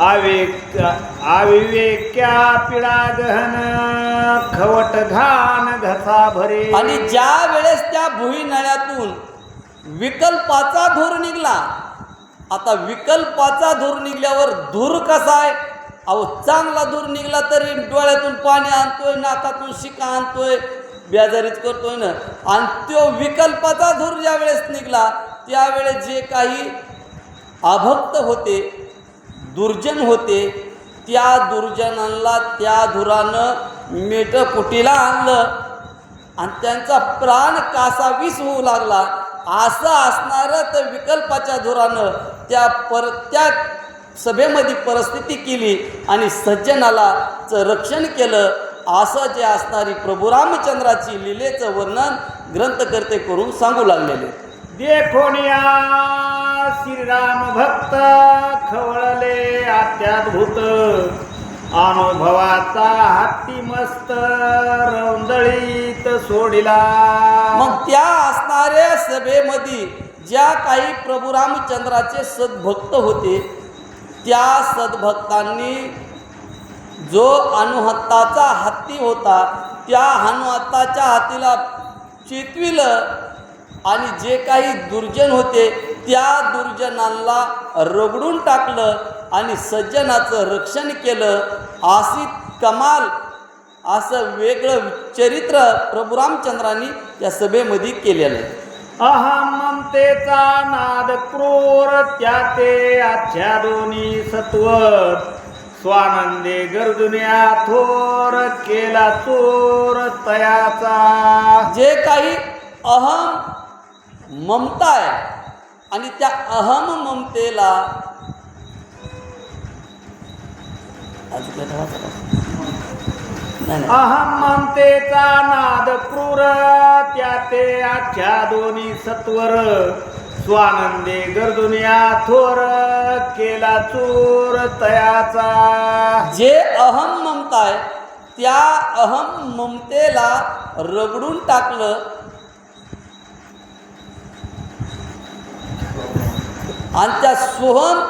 आवेक आविवेक्या पिळा गहन खवट घाण घसा भरे. आणि ज्या वेळेस त्या भुई नळ्यातून विकल्पाचा धूर निघला आता विकल्पाचा धूर निघल्यावर धूर कसा आहे? अहो चांगला धूर निघला तरी डोळ्यातून पाणी आणतोय नाकातून शिका आणतोय बेजारीच करतोय ना. आणि तो विकल्पाचा धूर ज्या वेळेस निघला त्यावेळेस जे काही अभक्त होते दुर्जन होते. त्या दुर्जनांना त्या धुरानं मेटपुटीला आणलं. आणि त्यांचा प्राण कासावीस होऊ लागला. असं असणारं तर विकल्पाच्या धुरानं त्या पर त्या सभेमध्ये परिस्थिती केली आणि सज्जनालाचं रक्षण केलं. असं जे असणारी प्रभू रामचंद्राची लिलेचं वर्णन ग्रंथकर्ते करून सांगू लागलेले. देखोनिया श्रीराम भक्त खवळले अत्याद्भुत. अनुभवाचा हत्ती मस्त रौंदळीत सोडिला. मग त्या असणाऱ्या सभेमध्ये ज्या काही प्रभू रामचंद्राचे सद्भक्त होते त्या सद्भक्तांनी जो अनुहत्ताचा हत्ती होता त्या अनुहत्ताच्या हातीला चितविलं आणि जे काही दुर्जन होते त्या दुर्जनांना रगडून टाकलं आणि सज्जनाचं रक्षण केलं. अशी कमाल असं वेगळं चरित्र प्रभू रामचंद्रांनी त्या सभेमध्ये केलेलं आहे. अहम ममतेचा नाद क्रूर त्याते आच्छा दोन्ही सत्वर स्वानंदे गर्जुन्या थोर केला चोर तयाचा. जे काही अहम ममता आहे आणि त्या अहम ममतेला. अहम ममतेचा नाद क्रूर त्याते आच्छा दोन्ही सत्वर स्वानंदे गर्जुन्या थोर केला चोर तयाचा जे अहम ममता आहे त्या अहम ममतेला रगडून टाकलं आणि त्या सोहम